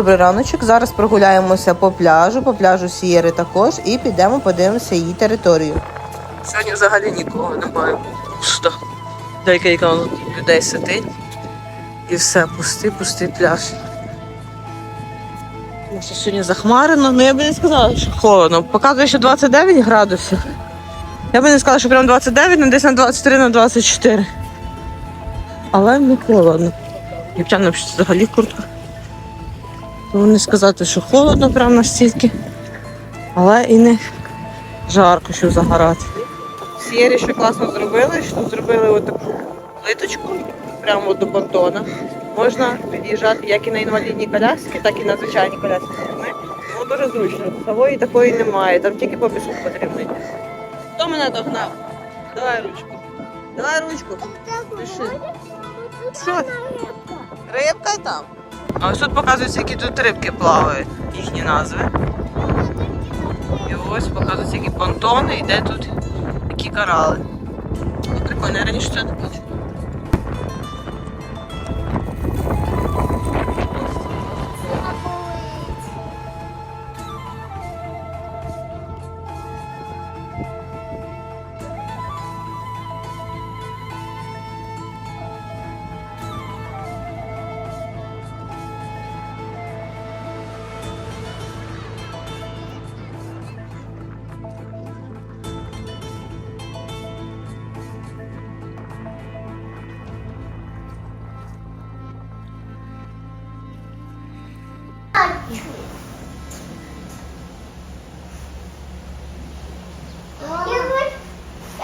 Добрий раночок. Зараз прогуляємося по пляжу, по пляжу Сієри також, і підемо подивимося її територію. Сьогодні взагалі нікого немає. Пусто. Декілька людей сидить. І все, пустий, пустий пляж. Сьогодні захмарено, ну я би не сказала, що холодно. Показує, що 29 градусів. Я би не сказала, що прям 29, ну десь на 23, на 24. Але не холодно. Дівчата взагалі в. Тому не сказати, що холодно прям настільки, але і не жарко, щоб загорати. Сієрі ще класно зробили, що зробили отаку плиточку прямо до понтона. Можна під'їжджати як і на інвалідні коляски, так і на звичайні коляски. Ну, дуже зручно. Сової такої немає, там тільки по піску потрібно. Хто мене догнав? Давай ручку. Давай ручку. Пиши. Що? Рибка там. А ось тут показуються, які тут рибки плавають, їхні назви. І ось показуються, які понтони і де тут які корали. Ну, Прикольно, я раніше цього не бачила.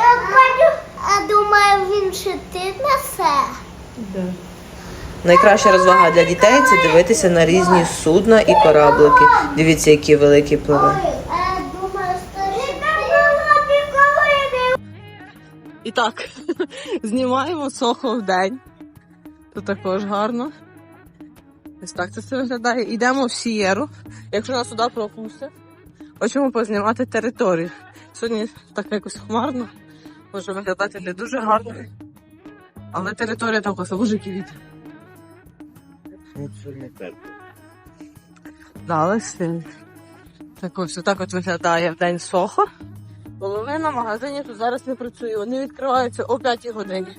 Я я а думаю, він шити несе. Найкраща розвага для дітей це дивитися на різні судна і кораблики. Дивіться, які великі шити. І так, знімаємо сохо в день. Тут також гарно. Ось так це все виглядає. Йдемо в Сієру, якщо нас туди пропустять. Хочемо познімати територію. Сьогодні так якось хмарно, може виглядати не дуже гарно. Але територія класна, боже, який. Далі сильно. Так ось отак от виглядає в день Сохо. Половина магазинів тут зараз не працює. Вони відкриваються о 5 годині.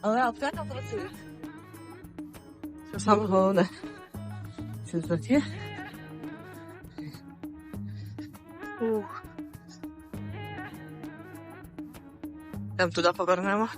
Але аптека працює. Саме головне. Це тут. Ух. Там туди повернемо.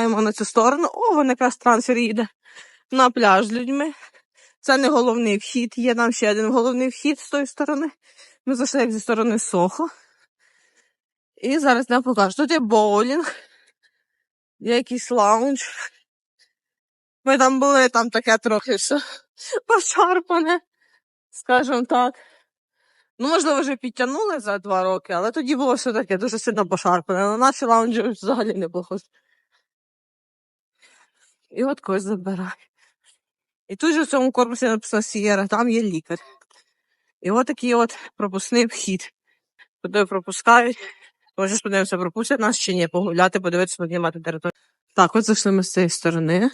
Повертаємо на цю сторону. О, вон якраз трансфер їде на пляж з людьми. Це не головний вхід. Є там ще один головний вхід з тої сторони. Ми зайшли як зі сторони Сохо. І зараз я покажу. Тут є боулінг, є якийсь лаунж. Ми там були, там таке трохи все пошарпане, скажімо так. Ну, можливо, вже підтягнули за два роки, але тоді було все таке дуже сильно пошарпане. На наші лаунжі взагалі не похоже. І от когось забирає. І тут же в цьому корпусі написано Сієра, там є лікар. І от такий от пропускний вхід. Куди пропускають. Може, подивимося, пропустять нас чи ні, погуляти, подивитися, піднімати територію. Так, от зайшли ми з цієї сторони.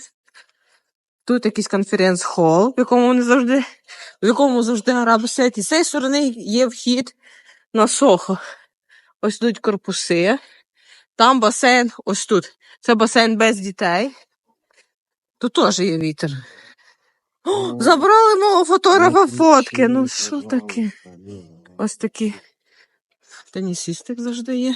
Тут якийсь конференц-хол, в якому вони завжди, в якому завжди араби сидять. І з цієї сторони є вхід на Сохо. Ось тут корпуси. Там басейн, ось тут. Це басейн без дітей. Тут теж є вітер. О, забрали мого фотографа фотки. Ну що таке? Ось такі. Тенісістик завжди є.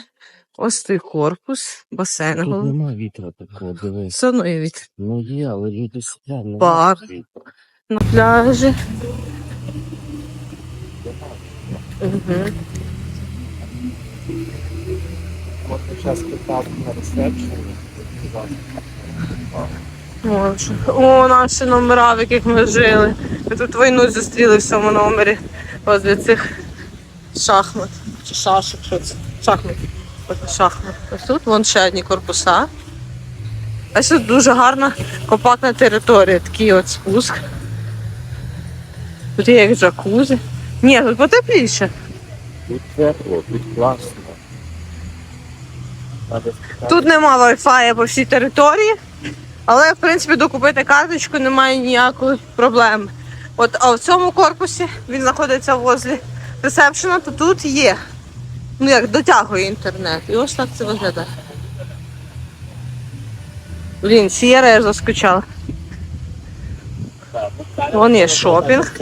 Ось той корпус, басейн. Тут головний. нема вітра такого, дивись. Все одно є вітер. Ну є, але люди сидять. Бар. На пляжі. Угу. От зараз питав на ресепшені. Може. О, наші номера, в яких ми жили. Ми тут війну зустріли в цьому номері. Ось для цих шахмат. Чи шашок, що це? Шахмат. Ось шахмат. Ось тут вон ще одні корпуса. Ось тут дуже гарна компактна територія. Такий от спуск. Тут є як джакузі. Ні, тут потепліше. Тут тепло, тут класно. Тут нема Wi-Fi по всій території, але в принципі докупити карточку немає ніякої проблеми. От, а в цьому корпусі він знаходиться возле ресепшена, то тут є. Ну як дотягує інтернет. І ось так це виглядає. Блін, Сієра я заскучала. Вон є шопінг.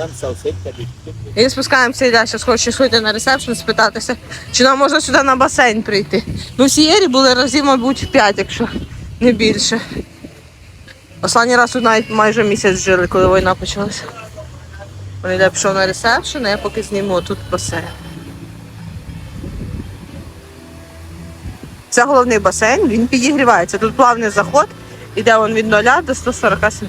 І спускаємося, я зараз хочу сходити на ресепшн, спитатися, чи нам можна сюди на басейн прийти. Ну, в Сієрі були разів, мабуть, 5, якщо не більше. Останній раз тут навіть майже місяць жили, коли війна почалася. Він йде пішов на ресепшн, а я поки зніму тут басейн. Це головний басейн, він підігрівається. Тут плавний заход, іде він від 0 до 140 см.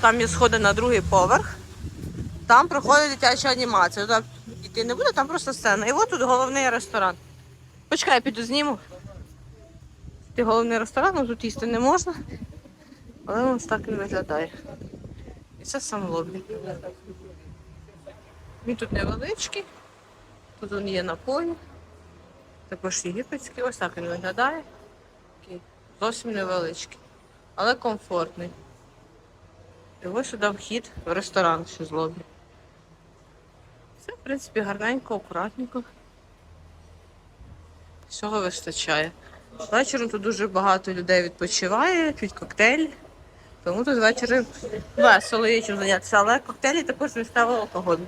Там є сходи на другий поверх. Там проходить дитяча анімація. Туди йти не буде, там просто сцена. І от тут головний ресторан. Почекай, я піду зніму. Ти головний ресторан, ну тут їсти не можна. Але ось так він виглядає. І це сам лобі. Він тут невеличкий. Тут він є напої. Також єгипетський. Ось так він виглядає. Зовсім невеличкий. Але комфортний. І ось сюди вхід в ресторан ще з лобі. Все, в принципі, гарненько, акуратненько. Всього вистачає. Вечором тут дуже багато людей відпочиває, п'ють коктейлі. Тому тут ввечері весело є чим зайнятися, але коктейлі також з місцевого алкоголю.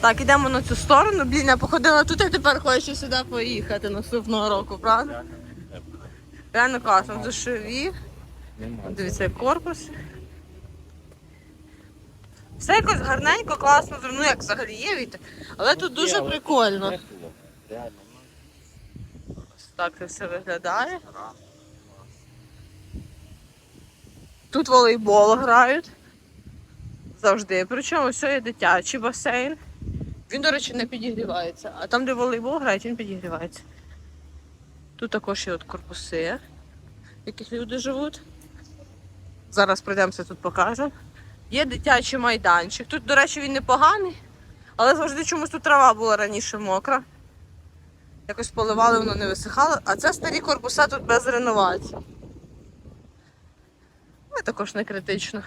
Так, ідемо на цю сторону. Блін, я походила тут, а тепер хочу сюди поїхати наступного року, правда? Реально класно, душові. Дивіться, корпус. Все якось гарненько, класно, ну як взагалі є вітер. Але тут дуже прикольно. Ось так це все виглядає. Тут волейбол грають. Завжди. Причому все є дитячий басейн. Він, до речі, не підігрівається. А там, де волейбол грають, він підігрівається. Тут також є от корпуси, в яких люди живуть. Зараз пройдемося тут покажемо. Є дитячий майданчик. Тут, до речі, він непоганий, але завжди чомусь тут трава була раніше мокра. Якось поливали, воно не висихало. А це старі корпуса тут без реновації. Ну, також не критично.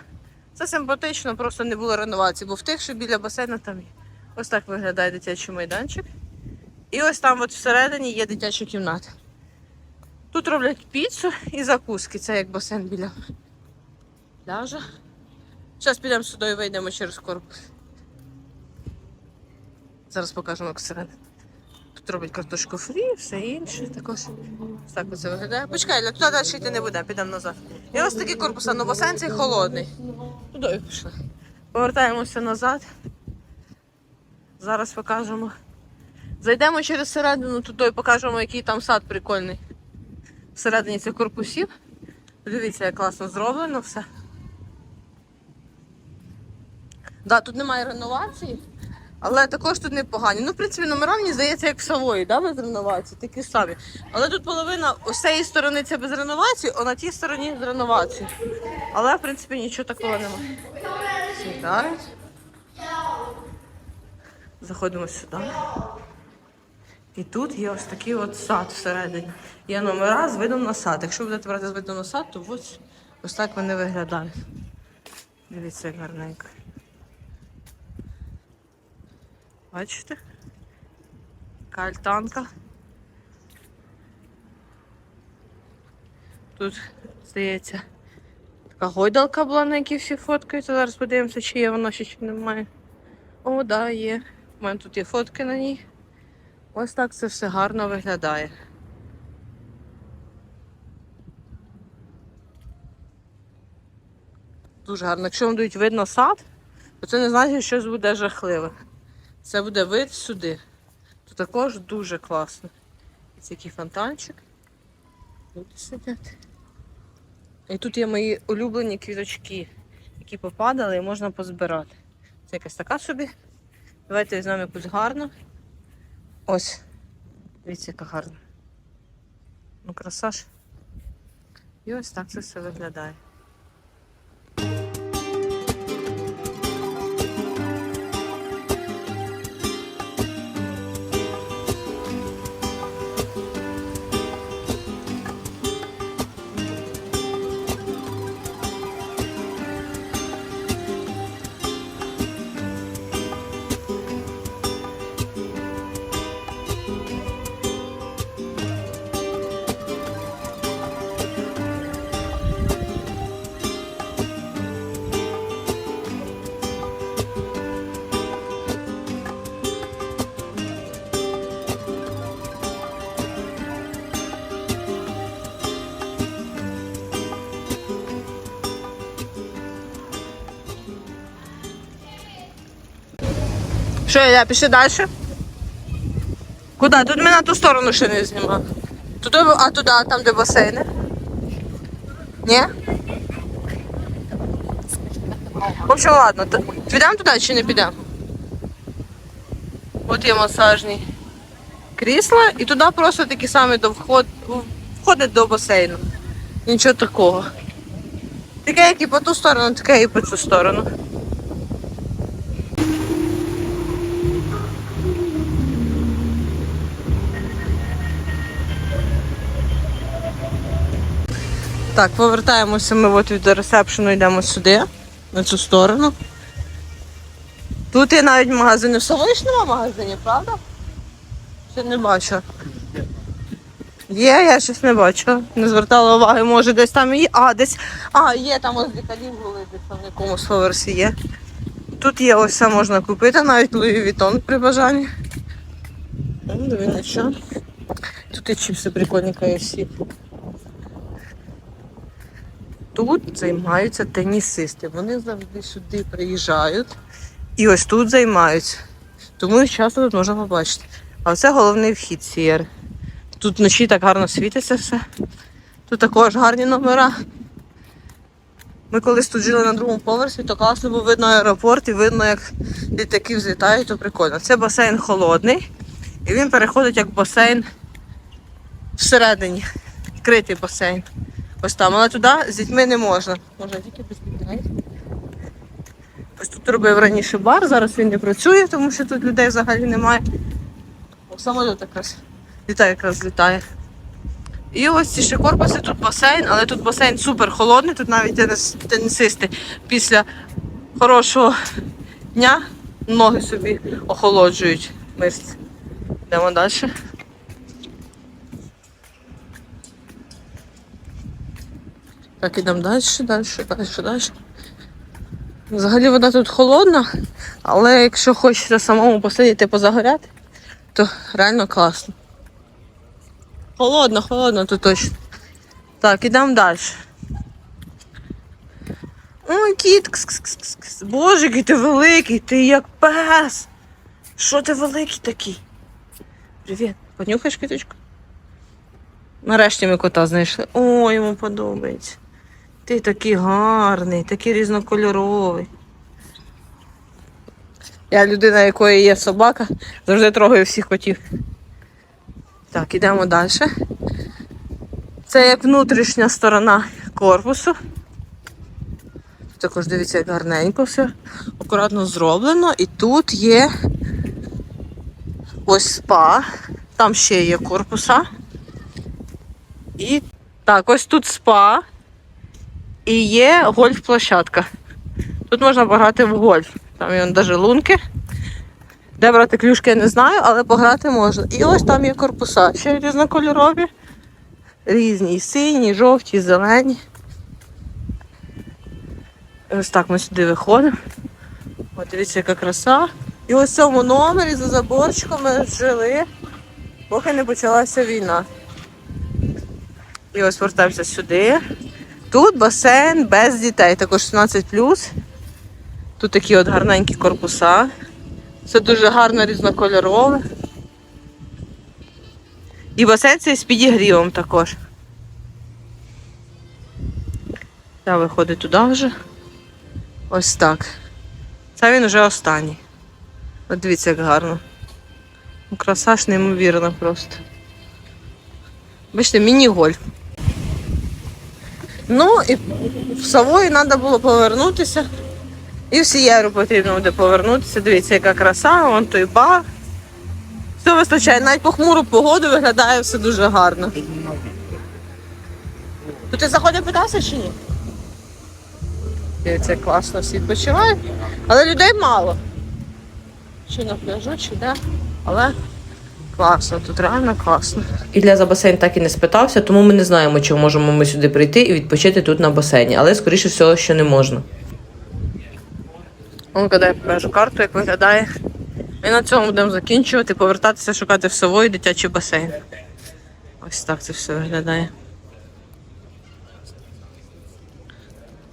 Це симпатично, просто не було реновації, бо в тих, що біля басейну там є. Ось так виглядає дитячий майданчик. І ось там от всередині є дитяча кімната. Тут роблять піцу і закуски. Це як басейн біля пляжа. Зараз підемо сюди і вийдемо через корпус. Зараз покажемо, як всередині. Тут роблять картошку фрі, все інше також. Так оце виглядає. Почекай, Ля, туди далі йти не будемо, підемо назад. І ось такий корпус, ну басейн цей холодний. Туди і пішли. Повертаємося назад. Зараз покажемо. Зайдемо через середину туди покажемо, який там сад прикольний. Всередині цих корпусів. Дивіться, як класно зроблено все. Да, тут немає реновації, але також тут непогані. Ну, в принципі, номера, мені здається, як в Савої, да, без реновації, такі самі. Але тут половина з цієї сторони це без реновації, а на тій стороні з реновацією. Але, в принципі, нічого такого немає. Сідають. Заходимо сюди. І тут є ось такий от сад всередині. Є номера з видом на сад. Якщо будете брати з видом на сад, то ось, ось так вони виглядають. Дивіться, як гарненько. Бачите? Така альтанка. Тут, здається, така гойдалка була, на якій всі фоткаються. Зараз подивимося, чи є воно ще чи немає. О, да, є. У мене тут є фотки на ній. Ось так це все гарно виглядає. Дуже гарно. Якщо вам дають вид на сад, то це не значить, що щось буде жахливе. Це буде вид сюди. То також дуже класно. Ось який фонтанчик. Люди сидять. І тут є мої улюблені квіточки, які попадали і можна позбирати. Це якась така собі. Давайте візьмемо якусь гарну. Ось. Дивіться, яка гарна. Ну, краса ж. І ось так це все виглядає. Що, я пішли далі? Куди? Тут ми на ту сторону ще не знімали. Тут, а туди, там де басейни. Ні? В общем, ладно. Підемо туди чи не підемо? От є масажні крісла, і туди просто такі самі до вход... входить до басейну. Нічого такого. Таке, як і по ту сторону, таке і по цю сторону. Так, повертаємося ми от від ресепшену, йдемо сюди, на цю сторону. Тут є навіть магазини. В Савиш нема магазинів, правда? Ще не бачу. Є, я щось не бачу. Не звертала уваги, може десь там і є. А, десь. А, є, там ось декалів були, десь там в якомусь поверсі є. Тут є ось все можна купити, навіть Louis Vuitton при бажанні. Диви. Тут і чіпси прикольні KFC. Тут займаються тенісисти. Вони завжди сюди приїжджають і ось тут займаються. Тому їх часто тут можна побачити. А це головний вхід Сієри. Тут вночі так гарно світиться все. Тут також гарні номера. Ми колись тут жили на другому поверсі, то класно було видно аеропорт і видно, як літаки взлітають, то прикольно. Це басейн холодний, і він переходить як басейн всередині. Критий басейн. Ось там, але туди з дітьми не можна. Можна тільки без. Ось тут робив раніше бар, зараз він не працює, тому що тут людей взагалі немає. О, самоліт якраз літає, якраз літає. І ось ці ще корпуси, тут басейн, але тут басейн супер холодний, тут навіть теніс- тенісисти після хорошого дня ноги собі охолоджують мишці. Йдемо далі. Так, ідемо далі, далі, далі, далі. Взагалі вода тут холодна, але якщо хочеться самому посидіти позагоряти, то реально класно. Холодно, холодно тут точно. Так, ідемо далі. Ой, кіт. Кс. Боже, який ти великий, ти як пес. Що ти великий такий? Привіт. Понюхаєш квіточку? Нарешті ми кота знайшли. О, йому подобається. Ти такий гарний, такий різнокольоровий. Я людина, якої є собака, завжди трогаю всіх котів. Так, ідемо далі. Це як внутрішня сторона корпусу. Також дивіться, як гарненько все. Акуратно зроблено. І тут є ось спа. Там ще є корпуса. І так, ось тут спа. І є гольф-площадка. Тут можна пограти в гольф. Там є навіть лунки. Де брати клюшки, я не знаю, але пограти можна. І ось там є корпуса. Ще різнокольорові. Різні, сині, жовті, зелені. Ось так ми сюди виходимо. От дивіться, яка краса. І ось в цьому номері за заборчиком ми жили, поки не почалася війна. І ось вертаємося сюди. Тут басейн без дітей, також 17 Тут такі от гарненькі корпуса. Це дуже гарно різнокольорове. І басейн цей з підігрівом також. Та виходить туди вже. Ось так. Це він вже останній. От дивіться, як гарно. Ну, Краса ж неймовірна просто. Бачите, міні-гольф. Ну і в Савої треба було повернутися. І в Сієру потрібно буде повернутися. Дивіться, яка краса, вон той бар. Все вистачає, навіть по хмуру погоду виглядає все дуже гарно. То ти заходив питався чи ні? Дивіться, класно всі відпочивають. Але людей мало. Чи на пляжу, чи де. Але класно, тут реально класно. Ілля за басейн так і не спитався, тому ми не знаємо, чи можемо ми сюди прийти і відпочити тут на басейні. Але скоріше всього, що не можна. Он коли я покажу карту, як виглядає. І на цьому будемо закінчувати, повертатися, шукати в Сової дитячий басейн. Ось так це все виглядає.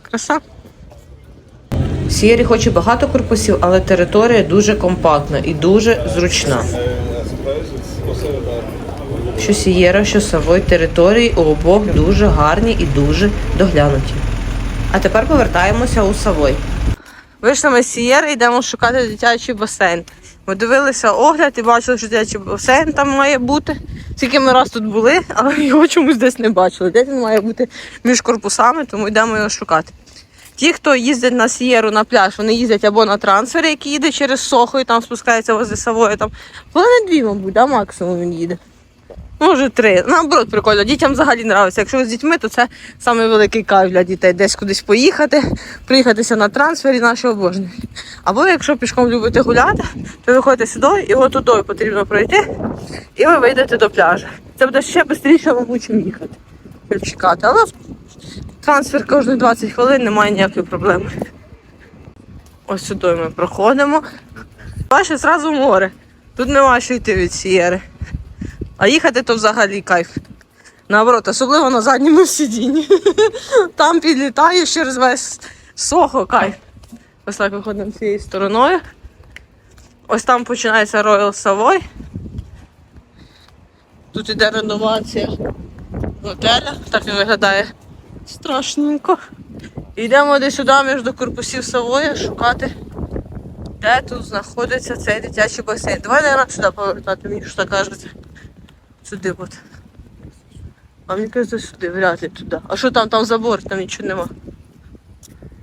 Краса. В Сієрі хоч і багато корпусів, але територія дуже компактна і дуже зручна. Що Сієра, що Савой території у обох дуже гарні і дуже доглянуті. А тепер повертаємося у Савой. Вийшли ми з Сієри, йдемо шукати дитячий басейн. Ми дивилися огляд і бачили, що дитячий басейн там має бути. Тільки ми раз тут були, але його чомусь десь не бачили. Десь він має бути між корпусами, тому йдемо його шукати. Ті, хто їздить на Сієру на пляж, вони їздять або на трансфері, який їде через Сохо і там спускається возле Савої. Там хвилини дві, мабуть, да, максимум він їде. Може, три. Наоборот, прикольно. Дітям взагалі подобається. Якщо ви з дітьми, то це самий великий кайф для дітей. Десь кудись поїхати, приїхатися на трансфері наші обожні. Або якщо пішком любите гуляти, то ви ходите сюди і от туди потрібно пройти, і ви вийдете до пляжу. Це буде ще швидше, мабуть, їхати. Чекати. Але трансфер кожні 20 хвилин немає ніякої проблеми. Ось сюди ми проходимо. Бачите, зразу море. Тут нема що йти від сієри. А їхати то взагалі кайф. Наоборот, особливо на задньому сидінні. Там підлітаєш через весь сохо кайф. Ось так виходимо цією стороною. Ось там починається Royal Savoy. Тут іде реновація готеля. Так він виглядає страшненько. Йдемо десь сюди між до корпусів Савоя шукати, де тут знаходиться цей дитячий басейн. Давай, наверное, сюди повертати, мені що кажеться. Сюди от. А мені кажеться сюди, вряд ли туди. А що там, там забор, там нічого нема.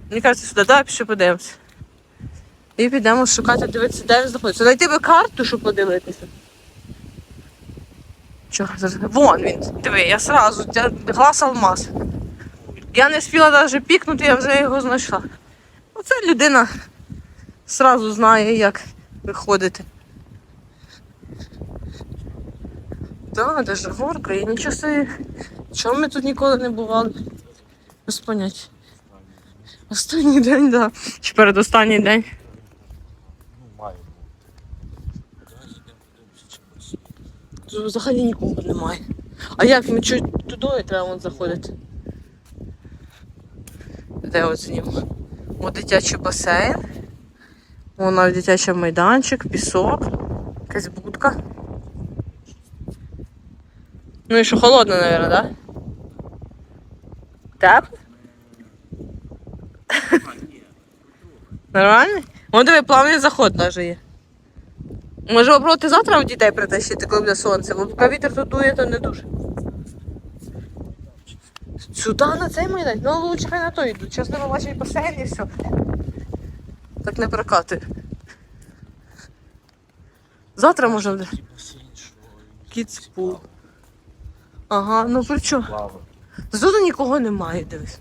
Мені кажеться сюди, давай пішли подивимося. І підемо шукати, дивитися, де він знаходиться. Знайти би карту, щоб подивитися. Чого? Вон він. Диви, я сразу, глаз алмаз. Я не спіла навіть пікнути, я вже його знайшла. Оце людина сразу знає, як виходити. Так, даже горка і нічого собі. Чому ми тут ніколи не бували? Без поняття. Останній день, так. Да. Чи передостанній день. Ну, має Тут взагалі нікого немає. А як ми чуть туди треба вон заходити? Де от з ним? О, дитячий басейн. Навіть дитячий майданчик, пісок, якась будка. Ну і що холодно, мабуть, так? Да? Тепло? Нормально? Вон диви, плавний заход навіть є. Може попробувати завтра у дітей притащити, коли буде сонце, бо поки вітер тут дує, то не дуже. Сюди на цей майдан? Ну лучше хай на той йдуть. Зараз не побачить басейн і все. Так не прокатує. Завтра що Кіцпул. Ага, ну при чому? Лава. Нікого немає, дивись.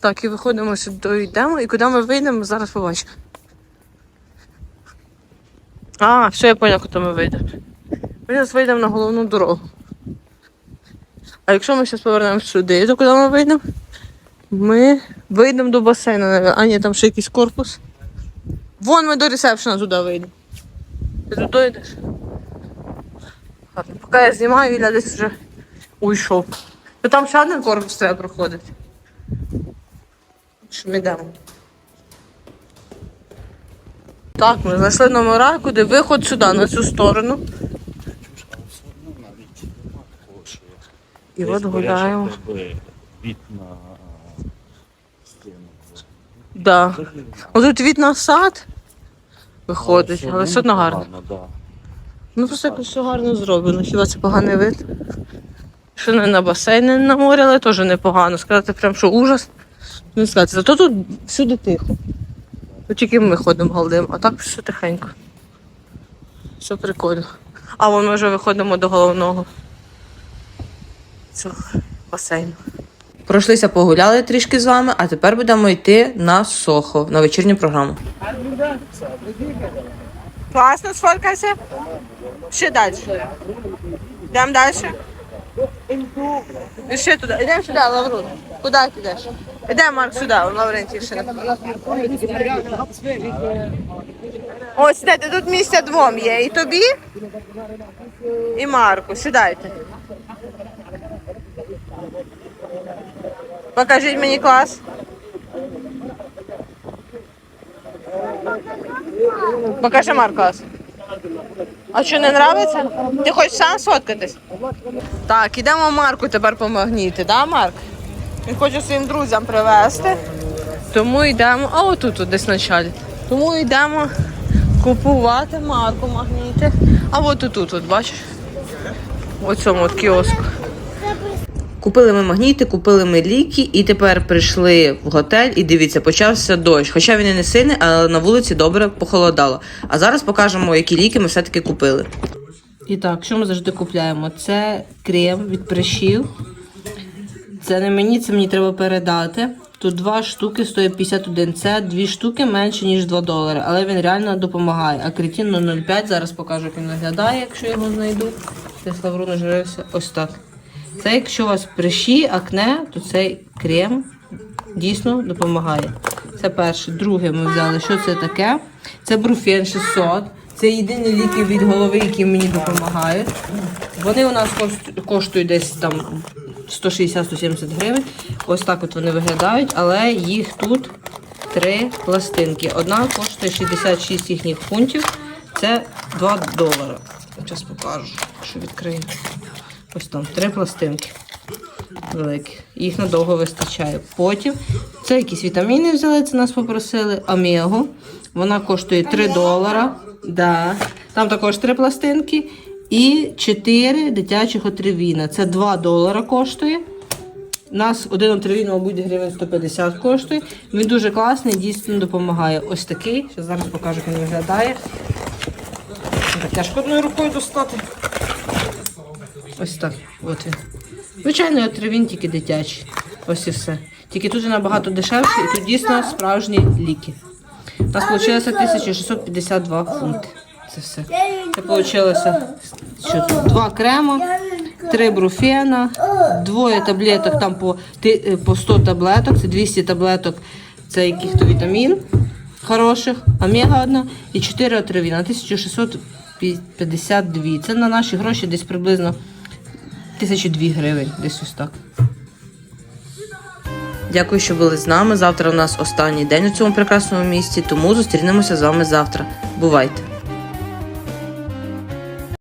Так, і виходимо сюди, йдемо, і куди ми вийдемо, зараз побачимо. А, все, я поняла, куди ми вийдемо. Ми зараз вийдемо на головну дорогу. А якщо ми зараз повернемо сюди, то куди ми вийдемо? Ми вийдемо до басейну. А ні, там ще якийсь корпус. Вон ми до ресепшена туди вийдемо. Ти туди йдеш? Поки я знімаю, Ілля десь вже уйшов. То там ще один корпус треба проходити. Що ми йдемо? Так, ми знайшли номера, куди виход сюди, на цю сторону. Чушка, але все одно навіть нема такого, що І десь от гуляємо. в тебе від на стіну. Да. Отут від на сад виходить, але все одно гарно. да. Ну просто якось все гарно зроблено. Хіба це поганий вид? Що не на басейн, не на море, але теж непогано. Сказати прям, що ужас. Не сказати. Зато тут всюди тихо. Тут тільки ми ходимо галдим, а так все тихенько. Все прикольно. А вон ми вже виходимо до головного цього басейну. Пройшлися, погуляли трішки з вами, а тепер будемо йти на Сохо на вечірню програму. Класно сфоткайся. Ще далі. Йдемо далі. І ще туди. Йдемо сюди, Лаврун. Куди ти йдеш? Йдемо, Марк, сюди, Лаврентій ще не. Ось сідайте, тут місця двом є. І тобі, і Марку. Сідайте. Покажіть мені клас. Покажи Марк клас. А що не нравиться? Ти хочеш сам сфоткатись? Так, ідемо Марку тепер помагніти, да, Марк? Він хоче своїм друзям привезти. Тому йдемо. А отут от десь началі. Тому йдемо купувати Марку магніти. А от тут, от бачиш? У цьому от кіоску. Купили ми магніти, купили ми ліки, і тепер прийшли в готель. І дивіться, почався дощ. Хоча він і не сильний, але на вулиці добре похолодало. А зараз покажемо, які ліки ми все-таки купили. І так, що ми завжди купляємо? Це крем від прищів. Це не мені, це мені треба передати. Тут два штуки стоїть 51. Це дві штуки менше, ніж 2 долари, але він реально допомагає. А кретін 0,05, зараз покажу, як він виглядає, якщо його знайду. Це Славру нажирився ось так. Це якщо у вас прищі, акне, то цей крем дійсно допомагає. Це перше. Друге ми взяли. Що це таке? Це бруфен 600. Це єдині ліки від голови, які мені допомагають. Вони у нас коштують десь там 160-170 гривень. Ось так от вони виглядають, але їх тут три пластинки. Одна коштує 66 їхніх фунтів. Це 2 долари. Зараз покажу, що відкрию. Ось там три пластинки великі. Їх надовго вистачає. Потім це якісь вітаміни взяли, це нас попросили. Омегу. Вона коштує 3 долара. Да. Там також три пластинки. І 4 дитячих отривіна. Це 2 долара коштує. Нас один отривін, мабуть, гривень 150 коштує. Він дуже класний, дійсно допомагає. Ось такий. Зараз покажу, як він виглядає. Тяжко одною рукою достати. Ось так. От він. Звичайний отривін, тільки дитячий. Ось і все. Тільки тут набагато дешевше і тут дійсно справжні ліки. У нас вийшло 1652 фунти. Це все. Це вийшло що? Два крема, три бруфена, двоє таблеток, там по, е, по 100 таблеток, це 200 таблеток, це яких-то вітамін хороших, омега одна і 4 отривіна, 1652. Це на наші гроші десь приблизно 1002 гривень, десь ось так. Дякую, що були з нами. Завтра у нас останній день у цьому прекрасному місті, тому зустрінемося з вами завтра. Бувайте!